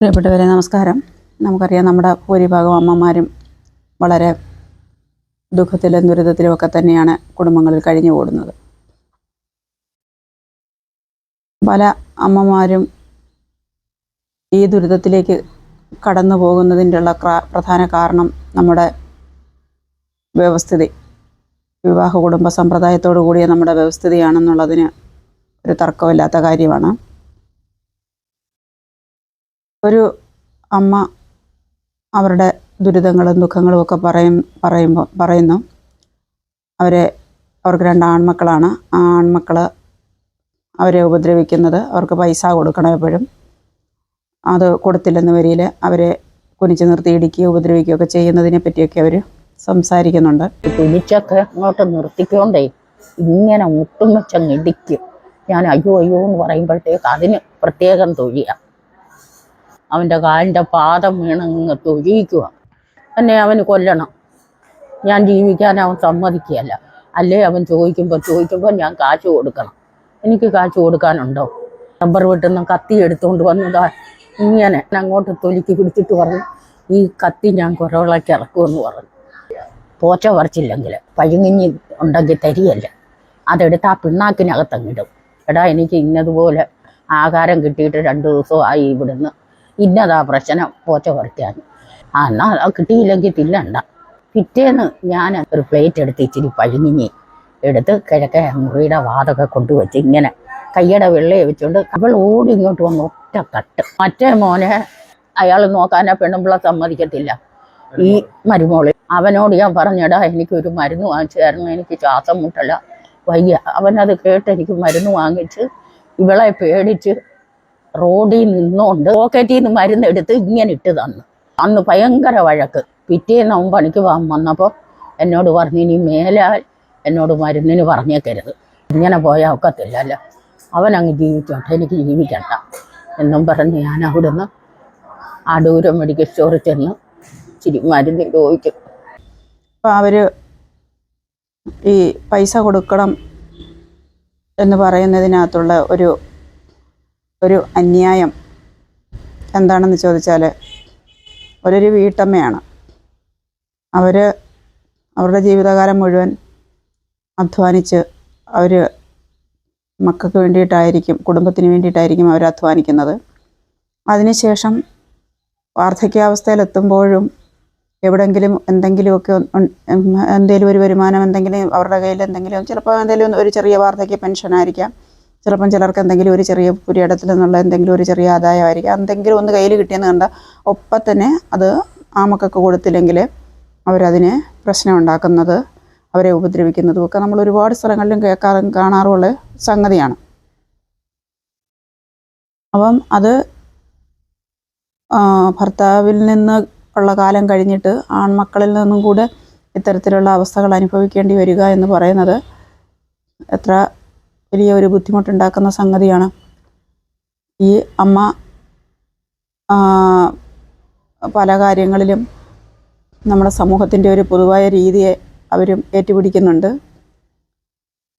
പ്രിയപ്പെട്ടവരെ നമസ്കാരം. നമുക്കറിയാം നമ്മുടെ ഭൂരിഭാഗം അമ്മമാരും വളരെ ദുഃഖത്തിലും ദുരിതത്തിലും ഒക്കെ തന്നെയാണ് കുടുംബങ്ങളിൽ കഴിഞ്ഞു കൂടുന്നത്. പല അമ്മമാരും ഈ ദുരിതത്തിലേക്ക് കടന്നു പോകുന്നതിന്റെ ഉള്ള പ്രധാന കാരണം നമ്മുടെ വ്യവസ്ഥിതി. വിവാഹ കുടുംബ സമ്പ്രദായത്തോടു കൂടിയ നമ്മുടെ വ്യവസ്ഥിതിയാണെന്നുള്ളതിന് ഒരു തർക്കമില്ലാത്ത കാര്യമാണ്. ഒരു അമ്മ അവരുടെ ദുരിതങ്ങളും ദുഃഖങ്ങളും ഒക്കെ പറയും പറയുമ്പോൾ പറയുന്നു. അവരെ അവർക്ക് രണ്ട് ആൺമക്കളാണ്. ആ ആൺമക്കൾ അവരെ ഉപദ്രവിക്കുന്നത് അവർക്ക് പൈസ കൊടുക്കണം എപ്പോഴും. അത് കൊടുത്തില്ലെന്ന് വരിയിൽ അവരെ കുനിച്ച് നിർത്തി ഇടിക്കുകയോ ഉപദ്രവിക്കുകയോ ഒക്കെ ചെയ്യുന്നതിനെ പറ്റിയൊക്കെ അവർ സംസാരിക്കുന്നുണ്ട്. കുനിച്ചൊക്കെ അങ്ങോട്ട് നിർത്തിക്കൊണ്ടേ ഇങ്ങനെ മുട്ടും വെച്ചങ്ങ് ഇടിക്കും. ഞാൻ അയ്യോ അയ്യോ എന്ന് പറയുമ്പോഴത്തേക്ക് അതിന് പ്രത്യേകം തൊഴിയ അവന്റെ കാലിന്റെ പാദം വീണങ്ങ് തൊഴിയിക്കുക എന്നെ അവന് കൊല്ലണം. ഞാൻ ജീവിക്കാൻ അവൻ സമ്മതിക്കുകയല്ല. അല്ലേ അവൻ ചോദിക്കുമ്പോൾ ചോദിക്കുമ്പോൾ ഞാൻ കാശ് കൊടുക്കണം. എനിക്ക് കാശ് കൊടുക്കാനുണ്ടോ? റബ്ബർ നിന്ന് കത്തി എടുത്തുകൊണ്ട് വന്നതാ. ഇങ്ങനെ അങ്ങോട്ട് തൊലിക്ക് പിടിച്ചിട്ട് പറഞ്ഞു ഈ കത്തി ഞാൻ കുരവിളക്ക് ഇറക്കുമെന്ന് പറഞ്ഞു. പോച്ച പറിച്ചില്ലെങ്കിൽ പഴുങ്ങിഞ്ഞി ഉണ്ടെങ്കിൽ തരിയല്ല അതെടുത്ത് ആ പിണ്ണാക്കിനകത്തങ്ങിടും എടാ എനിക്ക് ഇന്നതുപോലെ ആഹാരം കിട്ടിയിട്ട് രണ്ട് ദിവസമായി ഇവിടുന്ന്. ഇന്നതാ പ്രശ്നം പോച്ച പറിക്കാൻ ആ എന്നാൽ അത് കിട്ടിയില്ലെങ്കിൽ തില്ലണ്ട പിറ്റേന്ന് ഞാൻ ഒരു പ്ലേറ്റ് എടുത്ത് ഇച്ചിരി പഴുങ്ങിഞ്ഞി എടുത്ത് കിഴക്കേ മുറിയുടെ വാതൊക്കെ കൊണ്ടുവച്ച് ഇങ്ങനെ കയ്യുടെ വെള്ളയെ വെച്ചുകൊണ്ട് അവൾ ഓടി ഇങ്ങോട്ട് വന്ന് ഒറ്റ കട്ട് മറ്റേ മോനെ അയാൾ നോക്കാനാ പെണ്ണുമ്പിള സമ്മതിക്കത്തില്ല. ഈ മരുമോൾ അവനോട് ഞാൻ പറഞ്ഞടാ എനിക്കൊരു മരുന്ന് വാങ്ങിച്ചു തരണം എനിക്ക് ശ്വാസം മുട്ടല വയ്യ. അവനത് കേട്ട് എനിക്ക് മരുന്ന് വാങ്ങിച്ച് ഇവളെ പേടിച്ച് റോഡിൽ നിന്നുകൊണ്ട് പോക്കറ്റിൽ നിന്ന് മരുന്ന് എടുത്ത് ഇങ്ങനെ ഇട്ട് തന്നു. അന്ന് ഭയങ്കര വഴക്ക്. പിറ്റേന്ന് അവൻ പണിക്ക് വന്നപ്പോൾ എന്നോട് പറഞ്ഞു ഇനി മേലാൽ എന്നോട് മരുന്നിന് പറഞ്ഞേക്കരുത്. ഇങ്ങനെ പോയാൽ ഒക്കത്തില്ലല്ലോ. അവൻ അങ്ങ് ജീവിച്ചോട്ടെ എനിക്ക് ജീവിക്കണ്ട എന്നും പറഞ്ഞ് ഞാൻ അവിടുന്ന് അടൂരം മെഡിക്കൽ സ്റ്റോറിൽ ചെന്ന് ഇച്ചിരി മരുന്ന് ചോദിച്ചു. അപ്പോൾ അവർ ഈ പൈസ കൊടുക്കണം എന്ന് പറയുന്നതിനകത്തുള്ള ഒരു ഒരു അന്യായം എന്താണെന്ന് ചോദിച്ചാൽ അവരൊരു വീട്ടമ്മയാണ്. അവർ അവരുടെ ജീവിതകാലം മുഴുവൻ അധ്വാനിച്ച് അവർ മക്കൾക്ക് വേണ്ടിയിട്ടായിരിക്കും കുടുംബത്തിന് വേണ്ടിയിട്ടായിരിക്കും അവർ അധ്വാനിക്കുന്നത്. അതിനുശേഷം വാർദ്ധക്യാവസ്ഥയിലെത്തുമ്പോഴും എവിടെങ്കിലും എന്തെങ്കിലുമൊക്കെ എന്തെങ്കിലും ഒരു വരുമാനം എന്തെങ്കിലും അവരുടെ കയ്യിൽ എന്തെങ്കിലും ചിലപ്പോൾ എന്തെങ്കിലും ഒരു ചെറിയ വാർദ്ധക്യ പെൻഷൻ ആയിരിക്കാം ചിലപ്പം ചിലർക്ക് എന്തെങ്കിലും ഒരു ചെറിയ പുരിയിടത്തിൽ നിന്നുള്ള എന്തെങ്കിലും ഒരു ചെറിയ ആദായമായിരിക്കും. എന്തെങ്കിലും ഒന്ന് കയ്യിൽ കിട്ടിയെന്ന് കണ്ട ഒപ്പം തന്നെ അത് ആമക്കൊക്കെ കൊടുത്തില്ലെങ്കിൽ അവരതിന് പ്രശ്നം ഉണ്ടാക്കുന്നത് അവരെ ഉപദ്രവിക്കുന്നതും ഒക്കെ നമ്മൾ ഒരുപാട് സ്ഥലങ്ങളിലും കേൾക്കാറും കാണാറുമുള്ള സംഗതിയാണ്. അപ്പം അത് ഭർത്താവിൽ നിന്ന് ഉള്ള കാലം കഴിഞ്ഞിട്ട് ആൺമക്കളിൽ നിന്നും കൂടെ ഇത്തരത്തിലുള്ള അവസ്ഥകൾ അനുഭവിക്കേണ്ടി വരിക എന്ന് പറയുന്നത് എത്ര വലിയ ഒരു ബുദ്ധിമുട്ടുണ്ടാക്കുന്ന സംഗതിയാണ്. ഈ അമ്മ പല കാര്യങ്ങളിലും നമ്മുടെ സമൂഹത്തിന്റെ ഒരു പൊതുവായ രീതിയെ അവരും ഏറ്റുപിടിക്കുന്നുണ്ട്.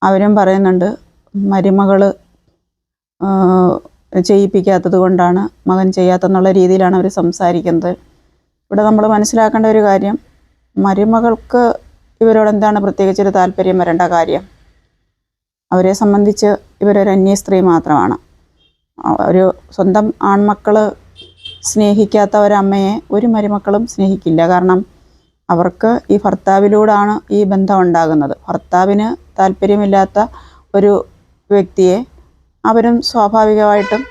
അവരും പറയുന്നുണ്ട് മരുമകൾ ചെയ്യിപ്പിക്കാത്തത് കൊണ്ടാണ് മകൻ ചെയ്യാത്തെന്നുള്ള രീതിയിലാണ് അവർ സംസാരിക്കുന്നത്. ഇവിടെ നമ്മൾ മനസ്സിലാക്കേണ്ട ഒരു കാര്യം മരുമകൾക്ക് ഇവരോട് എന്താണ് പ്രത്യേകിച്ചൊരു താല്പര്യം വരേണ്ട കാര്യം? അവരെ സംബന്ധിച്ച് ഇവരൊരു അന്യ സ്ത്രീ മാത്രമാണ്. ഒരു സ്വന്തം ആൺമക്കൾ സ്നേഹിക്കാത്ത ഒരമ്മയെ ഒരു മരുമക്കളും സ്നേഹിക്കില്ല. കാരണം അവർക്ക് ഈ ഭർത്താവിലൂടാണ് ഈ ബന്ധം ഉണ്ടാകുന്നത് ഭർത്താവിന് താല്പര്യമില്ലാത്ത ഒരു വ്യക്തിയെ അവരും സ്വാഭാവികമായിട്ടും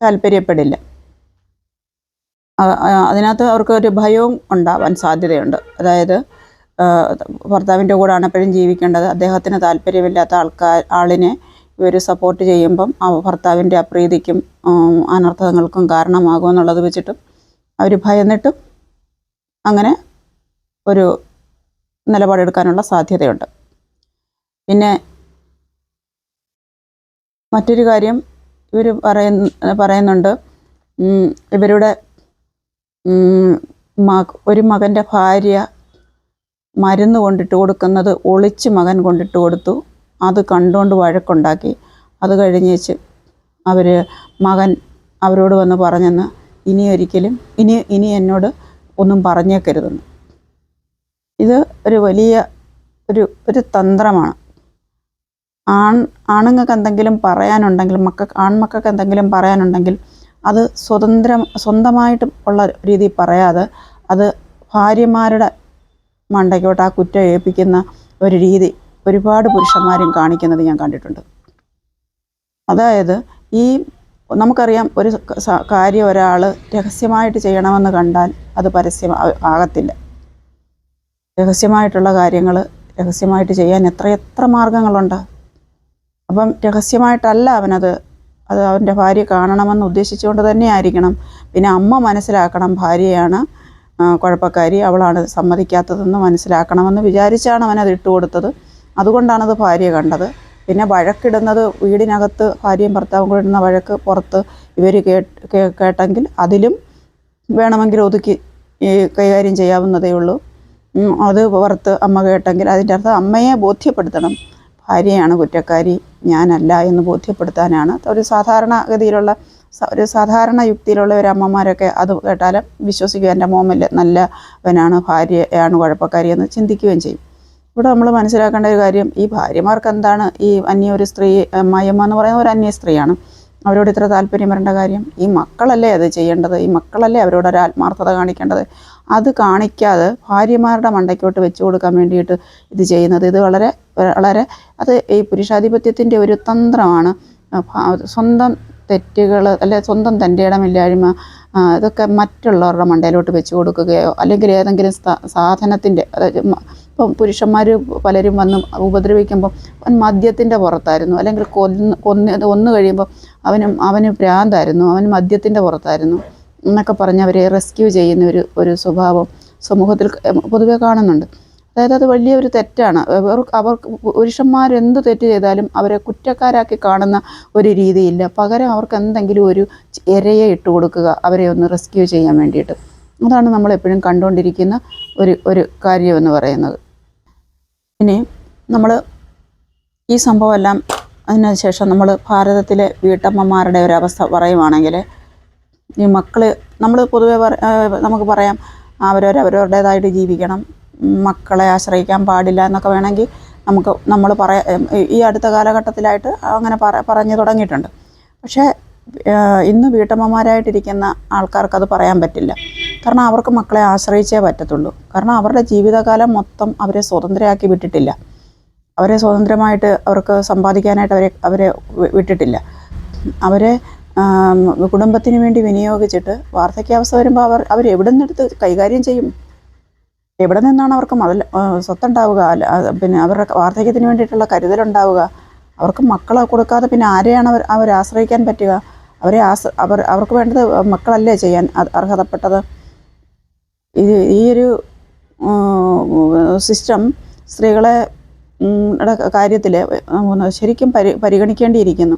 താല്പര്യപ്പെടില്ല. അതിനകത്ത് അവർക്ക് ഒരു ഭയവും ഉണ്ടാവാൻ സാധ്യതയുണ്ട്. അതായത് ഭർത്താവിന്റെ കൂടെയാണ് എപ്പോഴും ജീവിക്കേണ്ടത്. അദ്ദേഹത്തിന് താല്പര്യമില്ലാത്ത ആൾക്കാർ ആളിനെ ഇവർ സപ്പോർട്ട് ചെയ്യുമ്പം ആ ഭർത്താവിന്റെ അപ്രീതിക്കും അനർത്ഥങ്ങൾക്കും കാരണമാകും എന്നുള്ളത് വെച്ചിട്ടും അവർ ഭയന്നിട്ടും അങ്ങനെ ഒരു നിലപാടെടുക്കാനുള്ള സാധ്യതയുണ്ട്. പിന്നെ മറ്റൊരു കാര്യം ഇവർ പറയുന്ന പറയുന്നുണ്ട് ഇവരുടെ ഒരു മകന്റെ ഭാര്യ മരുന്ന് കൊണ്ടിട്ട് കൊടുക്കുന്നത് ഒളിച്ച് മകൻ കൊണ്ടിട്ട് കൊടുത്തു. അത് കണ്ടുകൊണ്ട് വഴക്കുണ്ടാക്കി. അത് കഴിഞ്ഞേച്ച് അവർ മകൻ അവരോട് വന്ന് പറഞ്ഞെന്ന് ഇനി ഒരിക്കലും ഇനി ഇനി എന്നോട് ഒന്നും പറഞ്ഞേക്കരുതെന്ന്. ഇത് ഒരു വലിയ ഒരു ഒരു തന്ത്രമാണ്. ആൺ ആണുങ്ങൾക്ക് എന്തെങ്കിലും പറയാനുണ്ടെങ്കിൽ മക്ക ആൺമക്കൾക്ക് എന്തെങ്കിലും പറയാനുണ്ടെങ്കിൽ അത് സ്വതന്ത്രം സ്വന്തമായിട്ട് ഉള്ള രീതിയിൽ പറയാതെ അത് ഭാര്യമാരുടെ മണ്ടയ്ക്കോട്ട് ആ കുറ്റം ഏൽപ്പിക്കുന്ന ഒരു രീതി ഒരുപാട് പുരുഷന്മാരും കാണിക്കുന്നത് ഞാൻ കണ്ടിട്ടുണ്ട്. അതായത് ഈ നമുക്കറിയാം ഒരു കാര്യം ഒരാൾ രഹസ്യമായിട്ട് ചെയ്യണമെന്ന് കണ്ടാൽ അത് പരസ്യം ആകത്തില്ല. രഹസ്യമായിട്ടുള്ള കാര്യങ്ങൾ രഹസ്യമായിട്ട് ചെയ്യാൻ എത്ര എത്ര മാർഗങ്ങളുണ്ട്? അപ്പം രഹസ്യമായിട്ടല്ല അവനത് അത് അവന്റെ ഭാര്യ കാണണമെന്ന് ഉദ്ദേശിച്ചുകൊണ്ട് തന്നെ ആയിരിക്കണം പിന്നെ അമ്മ മനസ്സിലാക്കണം ഭാര്യയാണ് കുഴപ്പക്കാരി അവളാണ് സമ്മതിക്കാത്തതെന്ന് മനസ്സിലാക്കണമെന്ന് വിചാരിച്ചാണ് അവനത് ഇട്ട് കൊടുത്തത്. അതുകൊണ്ടാണത് ഭാര്യ കണ്ടത്. പിന്നെ വഴക്കിടുന്നത് വീടിനകത്ത് ഭാര്യയും ഭർത്താവും കൂടെ ഇടുന്ന വഴക്ക് പുറത്ത് ഇവർ കേട്ടെങ്കിൽ അതിലും വേണമെങ്കിൽ ഒതുക്കി കൈകാര്യം ചെയ്യാവുന്നതേ ഉള്ളൂ. അത് പുറത്ത് അമ്മ കേട്ടെങ്കിൽ അതിന്റെ അർത്ഥം അമ്മയെ ബോധ്യപ്പെടുത്തണം. ഭാര്യയാണ് കുറ്റക്കാരി ഞാനല്ല എന്ന് ബോധ്യപ്പെടുത്താനാണ്. ഒരു സാധാരണഗതിയിലുള്ള ഒരു സാധാരണ യുക്തിയിലുള്ള ഒരു അമ്മമാരൊക്കെ അത് കേട്ടാലും വിശ്വസിക്കുക എന്റെ മോമല്ല നല്ലവനാണ് ഭാര്യയാണ് കുഴപ്പക്കാരി എന്ന് ചിന്തിക്കുകയും ചെയ്യും. ഇവിടെ നമ്മൾ മനസ്സിലാക്കേണ്ട ഒരു കാര്യം ഈ ഭാര്യമാർക്ക് എന്താണ് ഈ അന്യ ഒരു സ്ത്രീ അമ്മായിയമ്മ എന്ന് പറയുന്ന ഒരു അന്യ സ്ത്രീയാണ്. അവരോട് ഇത്ര താല്പര്യം വരേണ്ട കാര്യം ഈ മക്കളല്ലേ അത് ചെയ്യേണ്ടത്? ഈ മക്കളല്ലേ അവരോട് ഒരു ആത്മാർത്ഥത കാണിക്കേണ്ടത്? അത് കാണിക്കാതെ ഭാര്യമാരുടെ മണ്ടയ്ക്കോട്ട് വെച്ചു കൊടുക്കാൻ വേണ്ടിയിട്ട് ഇത് ചെയ്യുന്നത് ഇത് വളരെ വളരെ അത് ഈ പുരുഷാധിപത്യത്തിന്റെ ഒരു തന്ത്രമാണ്. സ്വന്തം തെറ്റുകൾ അല്ലെ സ്വന്തം തന്റെ ഇടമില്ലായ്മ ഇതൊക്കെ മറ്റുള്ളവരുടെ മണ്ടയിലോട്ട് വെച്ച് കൊടുക്കുകയോ അല്ലെങ്കിൽ ഏതെങ്കിലും സാധനത്തിന്റെ അതായത് ഇപ്പം പുരുഷന്മാർ പലരും വന്ന് ഉപദ്രവിക്കുമ്പോൾ അവൻ മദ്യത്തിന്റെ പുറത്തായിരുന്നു അല്ലെങ്കിൽ കൊന്ന് കൊന്ന് കൊന്നു കഴിയുമ്പോൾ അവനും അവന് ഭ്രാന്തായിരുന്നു അവൻ മദ്യത്തിന്റെ പുറത്തായിരുന്നു എന്നൊക്കെ പറഞ്ഞ് അവരെ റെസ്ക്യൂ ചെയ്യുന്ന ഒരു ഒരു സ്വഭാവം സമൂഹത്തിൽ പൊതുവെ കാണുന്നുണ്ട്. അതായത് അത് വലിയൊരു തെറ്റാണ്. അവർ പുരുഷന്മാർ പുരുഷന്മാരെന്ത് തെറ്റ് ചെയ്താലും അവരെ കുറ്റക്കാരാക്കി കാണുന്ന ഒരു രീതിയില്ല. പകരം അവർക്ക് എന്തെങ്കിലും ഒരു ഇരയെ ഇട്ട് കൊടുക്കുക അവരെ ഒന്ന് റെസ്ക്യൂ ചെയ്യാൻ വേണ്ടിയിട്ട്. അതാണ് നമ്മൾ എപ്പോഴും കണ്ടുകൊണ്ടിരിക്കുന്ന ഒരു ഒരു കാര്യമെന്ന് പറയുന്നത്. ഇനി നമ്മൾ ഈ സംഭവമെല്ലാം അതിനുശേഷം നമ്മൾ ഭാരതത്തിലെ വീട്ടമ്മമാരുടെ ഒരു അവസ്ഥ പറയുവാണെങ്കിൽ ഈ മക്കൾ നമ്മൾ പൊതുവെ നമുക്ക് പറയാം അവരവരവരുടേതായിട്ട് ജീവിക്കണം. മക്കളെ ആശ്രയിക്കാൻ പാടില്ല എന്നൊക്കെ വേണമെങ്കിൽ നമുക്ക് നമ്മൾ പറയാ. ഈ അടുത്ത കാലഘട്ടത്തിലായിട്ട് അങ്ങനെ പറ പറഞ്ഞു തുടങ്ങിയിട്ടുണ്ട്. പക്ഷേ ഇന്ന് വീട്ടമ്മമാരായിട്ടിരിക്കുന്ന ആൾക്കാർക്ക് അത് പറയാൻ പറ്റില്ല. കാരണം അവർക്ക് മക്കളെ ആശ്രയിച്ചേ പറ്റത്തുള്ളൂ. കാരണം അവരുടെ ജീവിതകാലം മൊത്തം അവരെ സ്വതന്ത്രയാക്കി വിട്ടിട്ടില്ല. അവരെ സ്വതന്ത്രമായിട്ട് അവർക്ക് സമ്പാദിക്കാനായിട്ട് അവരെ അവരെ വിട്ടിട്ടില്ല. അവരെ കുടുംബത്തിന് വേണ്ടി വിനിയോഗിച്ചിട്ട് വാർദ്ധക്യാവസ്ഥ വരുമ്പോൾ അവർ അവർ നിന്നെടുത്ത് കൈകാര്യം ചെയ്യും? എവിടെ നിന്നാണ് അവർക്ക് മുതൽ സ്വത്തുണ്ടാവുക? അല്ല പിന്നെ അവരുടെ വാർദ്ധക്യത്തിന് വേണ്ടിയിട്ടുള്ള കരുതലുണ്ടാവുക. അവർക്ക് മക്കളെ കൊടുക്കാതെ പിന്നെ ആരെയാണ് അവർ അവരെ ആശ്രയിക്കാൻ പറ്റുക? അവരെ ആശ്ര അവർ അവർക്ക് വേണ്ടത് മക്കളല്ലേ ചെയ്യാൻ അർഹതപ്പെട്ടത്? ഇത് ഈ സിസ്റ്റം സ്ത്രീകളെ കാര്യത്തിൽ ശരിക്കും പരി പരിഗണിക്കേണ്ടിയിരിക്കുന്നു.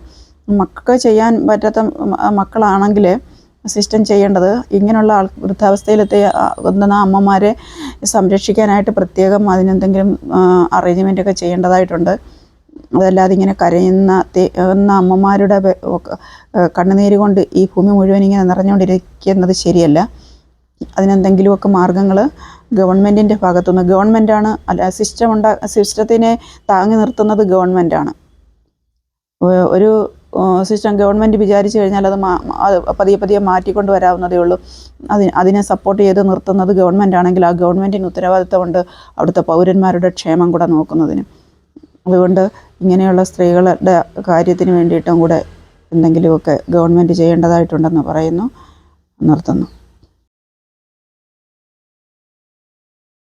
മക്കൾക്ക് ചെയ്യാൻ പറ്റാത്ത മക്കളാണെങ്കിൽ സിസ്റ്റം ചെയ്യേണ്ടത്. ഇങ്ങനെയുള്ള ആൾ വൃദ്ധാവസ്ഥയിലെത്തിയ ആ, എത്തുന്ന അമ്മമാരെ സംരക്ഷിക്കാനായിട്ട് പ്രത്യേകം അതിനെന്തെങ്കിലും അറേഞ്ച്മെന്റൊക്കെ ചെയ്യേണ്ടതായിട്ടുണ്ട്. അതല്ലാതെ ഇങ്ങനെ കരയുന്ന തേന്ന അമ്മമാരുടെ കണ്ണുനീര് കൊണ്ട് ഈ ഭൂമി മുഴുവൻ ഇങ്ങനെ നിറഞ്ഞുകൊണ്ടിരിക്കുന്നത് ശരിയല്ല. അതിനെന്തെങ്കിലുമൊക്കെ മാർഗങ്ങൾ ഗവൺമെന്റിന്റെ ഭാഗത്തുനിന്ന് ഗവൺമെന്റാണ് അല്ല സിസ്റ്റം ഉണ്ടാ സിസ്റ്റത്തിനെ താങ്ങി നിർത്തുന്നത് ഗവൺമെന്റാണ് ഒരു സിസ്റ്റം ഗവൺമെന്റ് വിചാരിച്ചു കഴിഞ്ഞാൽ അത് പതിയെ പതിയെ മാറ്റിക്കൊണ്ട് വരാവുന്നതേ ഉള്ളൂ. അതിന് അതിനെ സപ്പോർട്ട് ചെയ്ത് നിർത്തുന്നത് ഗവൺമെന്റ് ആണെങ്കിൽ ആ ഗവൺമെന്റിന് ഉത്തരവാദിത്തമുണ്ട് അവിടുത്തെ പൗരന്മാരുടെ ക്ഷേമം കൂടെ നോക്കുന്നതിന്. അതുകൊണ്ട് ഇങ്ങനെയുള്ള സ്ത്രീകളുടെ കാര്യത്തിന് വേണ്ടിയിട്ടും കൂടെ എന്തെങ്കിലുമൊക്കെ ഗവൺമെന്റ് ചെയ്യേണ്ടതായിട്ടുണ്ടെന്ന് പറയുന്നു. നിർത്തുന്നു.